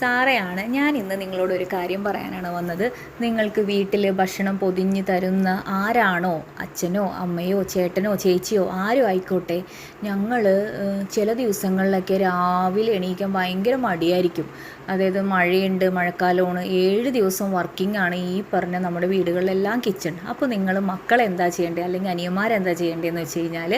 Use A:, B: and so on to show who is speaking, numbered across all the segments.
A: സാറയാണ്. ഞാൻ ഇന്ന് നിങ്ങളോട് ഒരു കാര്യം പറയാനാണ് വന്നത്. നിങ്ങൾക്ക് വീട്ടിൽ ഭക്ഷണം പൊതിഞ്ഞ് തരുന്ന ആരാണോ? അച്ഛനോ അമ്മയോ ചേട്ടനോ ചേച്ചിയോ ആരും ആയിക്കോട്ടെ. ഞങ്ങൾ ചില ദിവസങ്ങളിലൊക്കെ രാവിലെ എണീക്കാൻ ഭയങ്കര മടിയായിരിക്കും. അതായത് മഴയുണ്ട് മഴക്കാലമാണ്. ഏഴ് ദിവസം വർക്കിംഗ് ആണ് ഈ പറഞ്ഞ നമ്മുടെ വീടുകളിലെല്ലാം കിച്ചൺ അപ്പോൾ നിങ്ങൾ മക്കൾ എന്താ ചെയ്യേണ്ടത് അല്ലെങ്കിൽ അനിയന്മാരെന്താ ചെയ്യേണ്ടതെന്ന് വെച്ച് കഴിഞ്ഞാൽ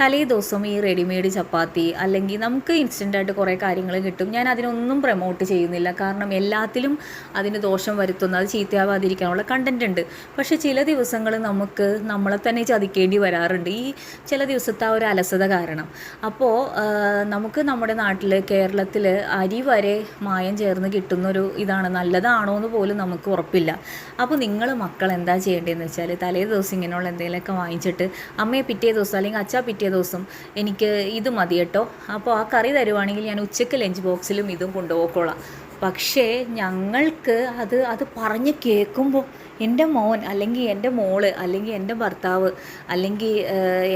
A: തലേ ദിവസം ഈ റെഡിമെയ്ഡ് ചപ്പാത്തി അല്ലെങ്കിൽ നമുക്ക് ഇൻസ്റ്റന്റായിട്ട് കുറേ കാര്യങ്ങൾ കിട്ടും. ഞാൻ അതിനൊന്നും പ്രൊമോട്ട് ചെയ്യുന്നില്ല. കാരണം എല്ലാത്തിലും അതിന് ദോഷം വരുത്തുന്ന അത് ചീത്തയാവാതിരിക്കാനുള്ള കണ്ടന്റ് ഉണ്ട്. പക്ഷേ ചില ദിവസങ്ങൾ നമുക്ക് നമ്മളെ തന്നെ ചതിക്കേണ്ടി വരാറുണ്ട്. ഈ ചില ദിവസത്തെ ആ ഒരു അലസത കാരണം. അപ്പോൾ നമുക്ക് നമ്മുടെ നാട്ടിൽ കേരളത്തിൽ അരി വരെ മായം ചേർന്ന് കിട്ടുന്നൊരു ഇതാണ്. നല്ലതാണോ എന്ന് പോലും നമുക്ക് ഉറപ്പില്ല. അപ്പോൾ നിങ്ങൾ മക്കൾ എന്താ ചെയ്യേണ്ടതെന്ന് വെച്ചാൽ തലേ ദിവസം ഇങ്ങനെയുള്ള എന്തെങ്കിലുമൊക്കെ വാങ്ങിച്ചിട്ട് അമ്മയെ പിറ്റേ ദിവസം അല്ലെങ്കിൽ അച്ഛാ പിറ്റേ ദിവസം എനിക്ക് ഇത് മതി കേട്ടോ അപ്പോൾ ആ കറി തരുവാണെങ്കിൽ ഞാൻ ഉച്ചയ്ക്ക് ലഞ്ച് ബോക്സിലും ഇതും കൊണ്ടുപോയിക്കോളാം. പക്ഷേ ഞങ്ങൾക്ക് അത് അത് പറഞ്ഞ് കേൾക്കുമ്പോൾ എന്റെ മോൻ അല്ലെങ്കിൽ എന്റെ മോൾ അല്ലെങ്കിൽ എന്റെ ഭർത്താവ് അല്ലെങ്കിൽ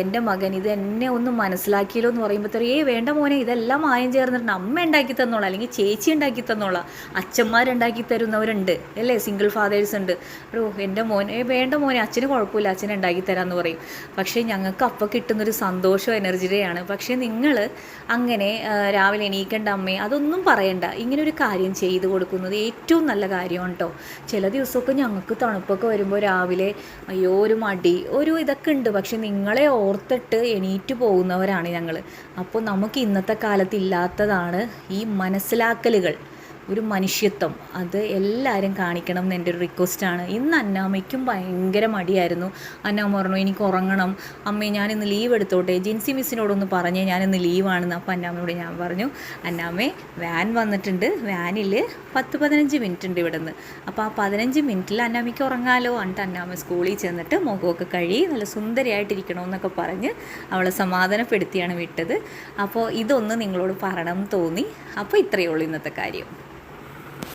A: എന്റെ മകൻ ഇത് എന്നെ ഒന്ന് മനസ്സിലാക്കിയല്ലോ എന്ന് പറയുമ്പോഴത്തേക്കും ഏ വേണ്ട മോനെ ഇതെല്ലാം മായം ചേർന്നിട്ടുണ്ട് അമ്മ ഉണ്ടാക്കി തന്നോളാം. അല്ലെങ്കിൽ ചേച്ചി ഉണ്ടാക്കി തന്നോളാം. അച്ഛന്മാരുണ്ടാക്കി തരുന്നവരുണ്ട് അല്ലേ? സിംഗിൾ ഫാദേഴ്സ് ഉണ്ട്. ഓ എന്റെ മോൻ ഏ വേണ്ട മോനെ അച്ഛന് കുഴപ്പമില്ല അച്ഛൻ ഉണ്ടാക്കി തരാമെന്ന് പറയും. പക്ഷേ ഞങ്ങൾക്ക് അപ്പോൾ കിട്ടുന്നൊരു സന്തോഷവും എനർജിയുടെയാണ്. പക്ഷേ നിങ്ങൾ അങ്ങനെ രാവിലെ എണീക്കേണ്ട അമ്മയെ അതൊന്നും പറയണ്ട. ഇങ്ങനെ ഒരു കാര്യം ചെയ്തു കൊടുക്കുന്നത് ഏറ്റവും നല്ല കാര്യമാണ് കേട്ടോ ചില ദിവസമൊക്കെ ഞങ്ങൾക്ക് തണുപ്പൊക്കെ വരുമ്പോൾ രാവിലെ അയ്യോ ഒരു മടി ഒരു ഇതൊക്കെ ഉണ്ട്. പക്ഷെ നിങ്ങളെ ഓർത്തിട്ട് എണീറ്റ് പോകുന്നവരാണ് ഞങ്ങൾ അപ്പോൾ നമുക്ക് ഇന്നത്തെ കാലത്ത് ഇല്ലാത്തതാണ് ഈ മനസ്സിലാക്കലുകൾ. ഒരു മനുഷ്യത്വം. അത് എല്ലാവരും കാണിക്കണം എന്ന് എന്റെ ഒരു റിക്വസ്റ്റാണ് ഇന്ന് അന്നാമ്മയ്ക്കും ഭയങ്കര മടിയായിരുന്നു. അന്നാമ്മ പറഞ്ഞു എനിക്ക് ഉറങ്ങണം. അമ്മേ ഞാനിന്ന് ലീവ് എടുത്തോട്ടെ. ജിൻസി മിസ്സിനോടൊന്ന് പറഞ്ഞേ ഞാനിന്ന് ലീവാണെന്ന് അപ്പോൾ അന്നാമ്മയോട് ഞാൻ പറഞ്ഞു അന്നാമ്മേ വാൻ വന്നിട്ടുണ്ട്. വാനിൽ പത്ത് പതിനഞ്ച് മിനിറ്റ് ഉണ്ട് ഇവിടെ നിന്ന് അപ്പോൾ ആ പതിനഞ്ച് മിനിറ്റിൽ അന്നാമ്മയ്ക്ക് ഉറങ്ങാലോ? എന്നിട്ട് അന്നാമ്മ സ്കൂളിൽ ചെന്നിട്ട് മുഖമൊക്കെ കഴുകി നല്ല സുന്ദരിയായിട്ടിരിക്കണമെന്നൊക്കെ പറഞ്ഞ് അവളെ സമാധാനപ്പെടുത്തിയാണ് വിട്ടത്. അപ്പോൾ ഇതൊന്ന് നിങ്ങളോട് പറയണം തോന്നി. അപ്പോൾ ഇത്രയേ ഉള്ളൂ ഇന്നത്തെ കാര്യം.